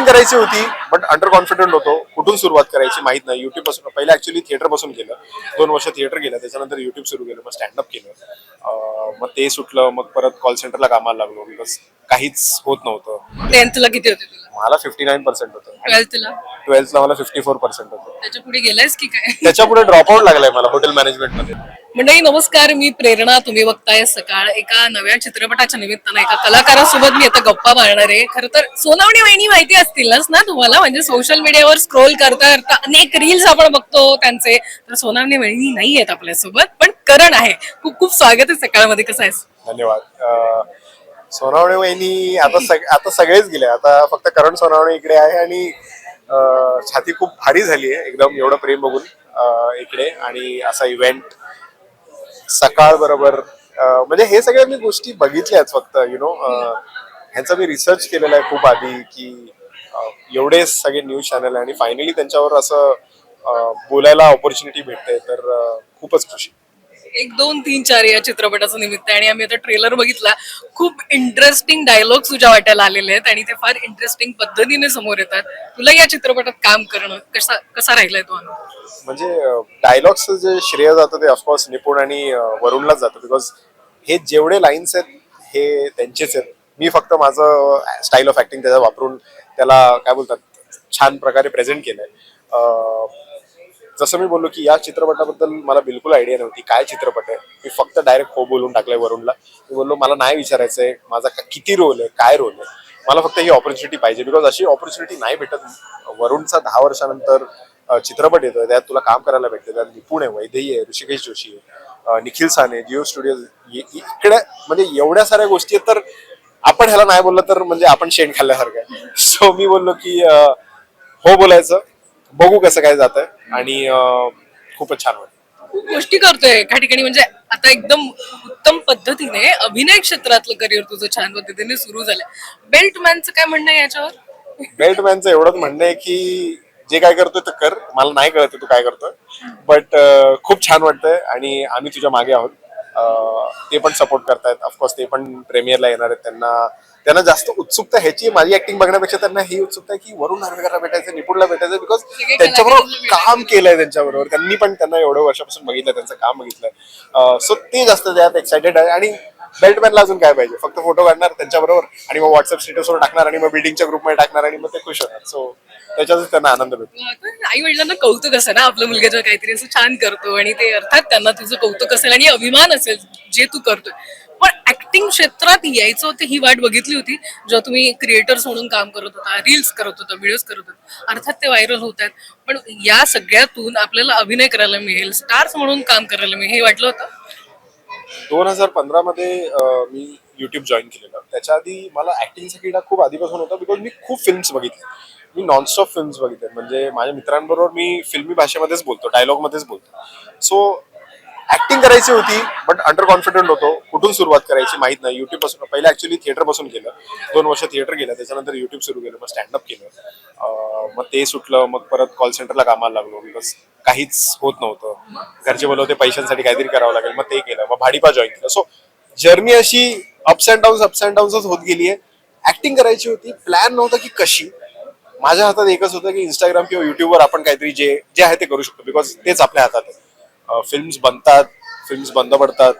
Acting करायची होती but under confident होतो. कुठून सुरुवात करायची माहीत नाही. युट्यूबपासून पहिला ऍक्च्युली थिएटरपासून केलं. दोन वर्ष थिएटर केलं त्याच्यानंतर युट्यूब सुरू केलं मग स्टँडअप केलं. मग ते सुटलं मग परत कॉल सेंटरला कामाला लागलो. बिकॉज काहीच होत नव्हतं. टेन्थला किती होते मला फिफ्टी नाईन पर्सेंट होतं ट्वेल्थला ट्वेल्थला मला फिफ्टी फोर पर्सेंट होतं. त्याच्या पुढे गेलायस की काय? त्याच्यापुढे ड्रॉपआउट लागलाय मला हॉटेल मॅनेजमेंटमध्ये. मंडळी नमस्कार. मी प्रेरणा तुम्ही बघताय सकाळ एका नव्या चित्रपटाच्या निमित्तानं एका कलाकारासोबत मी आता गप्पा मारणार आहे. खरं तर सोनावणी वहिनी माहिती असतीलच ना तुम्हाला? म्हणजे सोशल मीडियावर स्क्रोल करता करता अनेक रील्स आपण बघतो त्यांचे. तर सोनावणी वहिनी नाही आहेत आपल्यासोबत पण करण आहे. खूप खूप स्वागत आहे सकाळमध्ये. कसं आहेस? धन्यवाद. अं, सोनावणे वहिनी आता सग आता सगळेच गेले. आता फक्त करण सोनावणे इकडे आहे आणि छाती खूप भारी झाली आहे. एकदम एवढं प्रेम बघून इकडे. आणि असा इव्हेंट सकाळ बरोबर म्हणजे हे सगळ्या मी गोष्टी बघितल्याच फक्त यु नो ह्यांचा मी रिसर्च केलेला आहे खूप आधी की एवढे सगळे न्यूज चॅनल आणि फायनली त्यांच्यावर असं बोलायला ऑपॉर्च्युनिटी भेटते. तर खूपच खुशी. एक दोन तीन चार या चित्रपटाचं निमित्त आहे. आणि आम्ही आता ट्रेलर बघितला. खूप इंटरेस्टिंग डायलॉग तुझ्या वाट्याला आलेले आहेत आणि ते फार इंटरेस्टिंग पद्धतीने समोर येतात. तुला या चित्रपटात काम करणं कसा कसा राहिलाय तो म्हणजे डायलॉग्स जे श्रेय जातं ते ऑफकोर्स निपुण आणि वरुणलाच जातं. बिकॉज हे जेवढे लाईन्स आहेत हे त्यांचेच आहेत. मी फक्त माझं स्टाईल ऑफ ऍक्टिंग त्याचा वापरून त्याला काय बोलतात छान प्रकारे प्रेझेंट केलंय. जसं मी बोललो की या चित्रपटाबद्दल मला बिलकुल आयडिया नव्हती काय चित्रपट आहे. मी फक्त डायरेक्ट हो बोलून टाकलंय वरुणला. मी बोललो मला नाही विचारायचंय. माझा किती रोल आहे? काय रोल आहे? मला फक्त ही ऑपॉर्च्युनिटी पाहिजे. बिकॉज अशी ऑपॉर्च्युनिटी नाही भेटत. वरुणचा दहा वर्षानंतर चित्रपट येतोय. त्यात तुला काम करायला भेटतं त्यात निपुण आहे. वैदेही आहे. ऋषिकेश जोशी आहे. निखिल साने जिओ स्टुडिओ इकडे म्हणजे एवढ्या साऱ्या गोष्टी आहेत तर आपण ह्याला नाही बोललं तर म्हणजे आपण शेण खाल्ल्यासारखं आहे. सो मी बोललो की हो बोलायचं. बघू कसं काय जात आहे आणि खूपच छान वाटतं. खूप गोष्टी करतोय एका ठिकाणी. म्हणजे आता एकदम उत्तम पद्धतीने अभिनय क्षेत्रातलं करिअर तुझं छान पद्धतीने सुरू झालंय. बेल्ट मॅनचं काय म्हणणं आहे याच्यावर? बेल्टमॅनचं एवढंच म्हणणं आहे की जे काय करतोय ते कर. मला नाही कळत तू काय करतोय. बट खूप छान वाटतंय आणि आम्ही तुझ्या मागे आहोत. अं, ते पण सपोर्ट करतायत. ऑफकोर्स ते पण प्रेमियरला येणार आहेत. त्यांना त्यांना जास्त उत्सुकता ह्याची माझी ऍक्टिंग बघण्यापेक्षा त्यांना ही उत्सुकता आहे की वरुण नार्वेकरला भेटायचं निपुणला भेटायचं बिकॉज त्यांच्याबरोबर काम केलंय त्यांच्याबरोबर. त्यांनी पण त्यांना एवढ्या वर्षापासून बघितलं त्यांचं काम बघितलंय. सो ते जास्त त्यात एक्सायटेड आहे. आणि बेल्टमॅनला अजून काय पाहिजे? फक्त फोटो काढणार त्यांच्याबरोबर आणि मग व्हॉट्सअप स्टेटसवर टाकणार आणि मग बिल्डिंगच्या ग्रुपमध्ये टाकणार आणि मग ते खुश होणार. सो त्याच्यातच त्यांना आनंद भेटतो. आई वडिलांना कौतुक असेल ना आपलं मुलगा जेव्हा काहीतरी असं छान करतो आणि ते अर्थात त्यांना तुझं कौतुक असेल आणि अभिमान असेल जे तू करतोय. पण ऍक्टिंग क्षेत्रात यायचं होतं ही वाट बघितली होती. जेव्हा तुम्ही क्रिएटर्स म्हणून काम करत होता रील्स करत होता व्हिडिओज करत होता अर्थात ते व्हायरल होत आहेत. पण या सगळ्यातून आपल्याला अभिनय करायला मिळेल स्टार्स म्हणून काम करायला मिळेल हे वाटलं होतं? दोन हजार पंधरा मध्ये मी युट्यूब जॉईन केलेलं. त्याच्या आधी मला ऍक्टिंगचा किडा खूप आधीपासून होता बिकॉज मी खूप फिल्म्स बघितले. मी नॉनस्टॉप फिल्म्स बघितले. म्हणजे माझ्या मित्रांबरोबर मी फिल्मी भाषेमध्येच बोलतो डायलॉग मध्येच बोलतो. सो ऍक्टिंग करायची होती बट अंडर कॉन्फिडंट होतो. कुठून सुरुवात करायची माहीत नाही. युट्यूबपासून पहिला ऍक्च्युली थिएटरपासून केलं. दोन वर्ष थिएटर केलं त्याच्यानंतर युट्यूब सुरू केलं. मग स्टँडअप केलं. मग ते सुटलं. मग परत कॉल सेंटरला कामाला लागलो. बिकॉज काहीच होत नव्हतं. घरचे बोलवते पैशांसाठी काहीतरी करावं लागेल. मग ते केलं. मग भाडीपा जॉईन केलं. सो जर्नी अशी ups and downs ups and डाऊन्सच होत गेली आहे. ऍक्टिंग करायची होती. प्लॅन नव्हता की कशी. माझ्या हातात एकच होतं की इंस्टाग्राम किंवा युट्यूबवर आपण काहीतरी जे जे आहे ते करू शकतो. बिकॉज तेच आपल्या हातात आहे. फिल्म्स बनतात फिल्म्स बंद पडतात.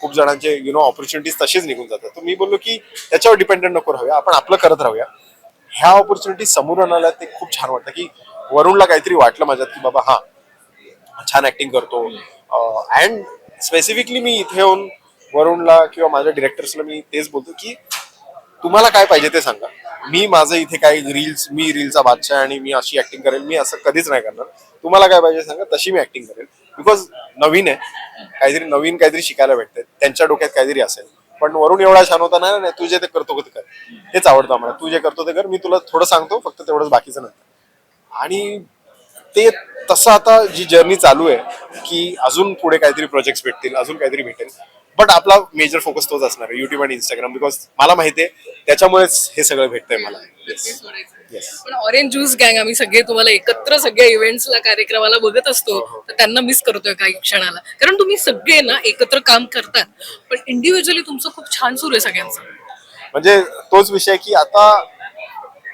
खूप जणांचे यु नो ऑपॉर्च्युनिटीज तशीच निघून जातात. तर मी बोललो की त्याच्यावर डिपेंडेंट नको राहूया आपण आपलं करत राहूया. ह्या ऑपॉर्च्युनिटी समोर आणायला ते खूप छान वाटतं की वरुणला काहीतरी वाटलं माझ्यात की बाबा हा छान ऍक्टिंग करतो. अँड स्पेसिफिकली मी इथे येऊन वरुणला किंवा माझ्या डिरेक्टर्सला मी तेच बोलतो की तुम्हाला काय पाहिजे ते सांगा. मी माझं इथे काय रील्स मी रीलचा बादशाह आणि मी अशी ऍक्टिंग करेल मी असं कधीच नाही करणार. तुम्हाला काय पाहिजे सांगा तशी मी ऍक्टिंग करेल. बिकॉज नवीन आहे. काहीतरी नवीन काहीतरी शिकायला भेटतं त्यांच्या डोक्यात काहीतरी असेल. पण वरून एवढा छान होता नाही नाही तू जे ते करतो ते कर. हेच आवडतं आम्हाला. तू जे करतो ते कर. मी तुला थोडं सांगतो फक्त तेवढंच बाकीचं नंतर. आणि ते तसं आता जी जर्नी चालू आहे की अजून पुढे काहीतरी प्रोजेक्ट भेटतील अजून काहीतरी भेटेल. बट आपला मेजर फोकस तोच असणार आहे युट्यूब आणि इंस्टाग्राम बिकॉज मला माहिती आहे त्याच्यामुळेच हे सगळं भेटतंय मला. येस येस पण ऑरेंज ज्यूस गँग आम्ही सगळे तुम्हाला एकत्र सगळ्या इव्हेंट्सला कार्यक्रमाला बघत असतो तर त्यांना मिस करतोय काही क्षणाला. कारण तुम्ही सगळे ना एकत्र काम करतात पण इंडिव्हिज्युअली तुमचं खूप छान सुरू आहे सगळ्यांचं. म्हणजे तोच विषय की आता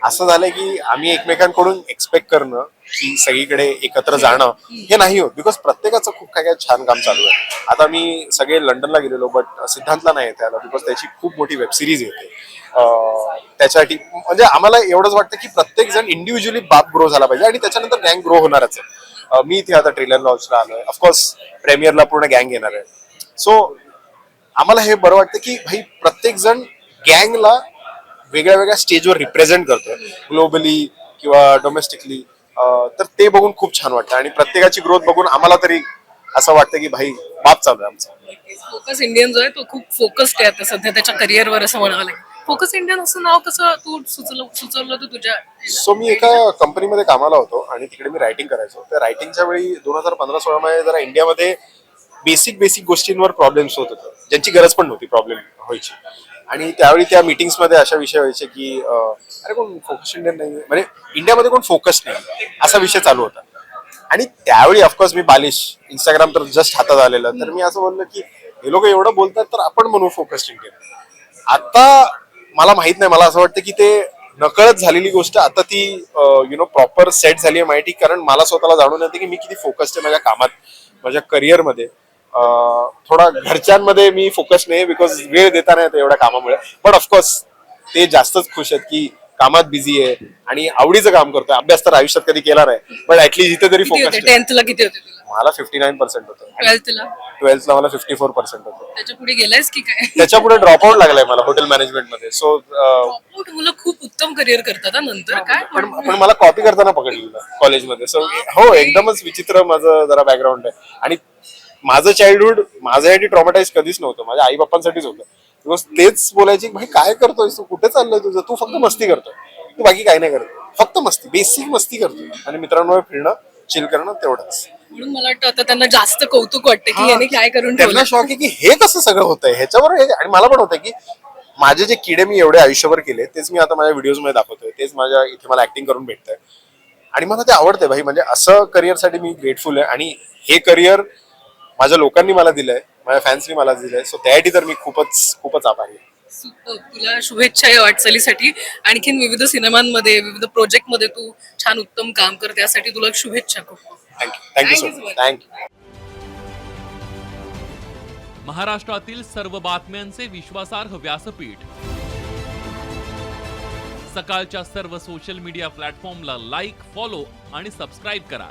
असं झालंय की आम्ही एकमेकांकडून एक्सपेक्ट करणं की सगळीकडे एकत्र जाणं हे नाही होत. बिकॉज प्रत्येकाचं खूप काय काय छान काम चालू आहे. आता मी सगळे लंडनला गेलेलो बट सिद्धांतला नाही येते आला बिकॉज त्याची खूप मोठी वेबसिरीज येते त्याच्यासाठी म्हणजे आम्हाला एवढंच वाटतं की प्रत्येक जण इंडिव्हिज्युअली बाप ग्रो झाला पाहिजे आणि त्याच्यानंतर गँग ग्रो होणारच आहे. मी इथे आता ट्रेलर लॉन्चला आलोय. ऑफकोर्स प्रेमियरला पूर्ण गँग येणार आहे. सो आम्हाला हे बरं वाटतं की भाई प्रत्येक जण गँगला वेगळ्या वेगळ्या स्टेजवर रिप्रेझेंट करतोय. ग्लोबली किंवा डोमेस्टिकली तर ते बघून खूप छान वाटतं. आणि प्रत्येकाची ग्रोथ बघून आम्हाला तरी असं वाटतं की भाई बाप चालू आहे आमचा फोकस इंडियन जो आहे तो खूप फोकस्ड आहे आता सध्या त्याच्या करिअरवर असं म्हणावं लागेल. फोकस इंडियन असं नाव कसं तू सुचलं सुचवलं तू तुझ्या? सो मी एका कंपनीमध्ये कामाला होतो आणि तिकडे मी रायटिंग करायचो. त्या रायटिंगच्या वेळी दोन हजार पंधरा सोळा मध्ये जरा इंडियामध्ये बेसिक बेसिक गोष्टींवर प्रॉब्लेम्स होत होतं. ज्यांची गरज पण नव्हती प्रॉब्लेम व्हायची. आणि त्यावेळी त्या meetings मध्ये अशा विषय व्हायचे की अरे कोण फोकस इंडियन नाही म्हणजे इंडियामध्ये कोण फोकस नाही असा विषय चालू होता. आणि त्यावेळी ऑफकोर्स मी बालिश इंस्टाग्राम तर जस्ट हातात आलेलं. तर मी असं बोललो की हे लोक एवढं बोलतात तर आपण म्हणू फोकस्ड इंडियन आता मला माहीत नाही. मला असं वाटतं की ते नकळत झालेली गोष्ट आता ती यु नो प्रॉपर सेट झाली आहे माहिती. कारण मला स्वतःला जाणून येते की मी किती फोकस्ड आहे माझ्या कामात माझ्या करिअरमध्ये थोडा घरच्यांमध्ये मी फोकस नाही बिकॉज वेळ देता नाही येत एवढ्या कामामुळे. बट ऑफकोर्स ते जास्तच खुश आहेत की कामात बिझी आहे आणि आवडीचं काम करतोय. अभ्यास तर आयुष्यात कधी केला नाही पण ऍटलीस्ट इथे तरी फोकस टेन्थला किती होते मला फिफ्टी नाईन पर्सेंट होतं ट्वेल्थला ट्वेल्थला मला फिफ्टी फोर पर्सेंट होतं. त्याच्या पुढे गेलायस की काय? त्याच्या पुढे ड्रॉपआउट लागलाय मला हॉटेल मॅनेजमेंटमध्ये. सो मुलं खूप उत्तम करिअर करतात हा नंतर. काय पण पण मला कॉपी करताना पकडलेलं कॉलेजमध्ये सो हो एकदमच विचित्र माझं जरा बॅकग्राऊंड आहे. आणि माझं चाइल्डहुड माझ्यासाठी ट्रॉमॅटाईज कधीच नव्हतं. माझ्या आई बाप्पांसाठीच होतं. बिकॉज तेच बोलायचे की भाई काय करतोय तू? कुठे चाललंय तुझं? तू फक्त मस्ती करतोय. तू बाकी काही नाही करत. फक्त मस्ती बेसिक मस्ती करतोय. आणि मित्रांवर फिरणं चिल करणं तेवढंच. म्हणून मला वाटतं आता त्यांना जास्त कौतुक वाटतं की याने काय करून त्यांना शॉक आहे की हे कसं सगळं होतंय? ह्याच्यावर हे आणि मला पण होतं की माझे जे किडे मी एवढे आयुष्यभर केले तेच मी आता माझ्या व्हिडिओजमध्ये दाखवतोय. तेच माझ्या इथे मला ऍक्टिंग करून भेटतंय. आणि मला ते आवडतंय भाई. म्हणजे असं करिअरसाठी मी ग्रेटफुल आहे. आणि हे करिअर माझ्या लोकांनी मला दिलंय माझ्या फॅन्सनी मला दिलंय. सो त्यासाठी तर मी खूपच खूपच आभारी आहे. तुला शुभेच्छा या वाटचालीसाठी. आणखीन विविध सिनेमांमध्ये विविध प्रोजेक्टमध्ये तू छान उत्तम काम कर. त्यासाठी तुला शुभेच्छा खूप thank you thank you so much. Thank you महाराष्ट्रातील सर्व बातम्यांचे विश्वासार्ह व्यासपीठ. सकाळच्या सर्व सोशल मीडिया प्लॅटफॉर्मला लाईक फॉलो आणि सबस्क्राईब करा.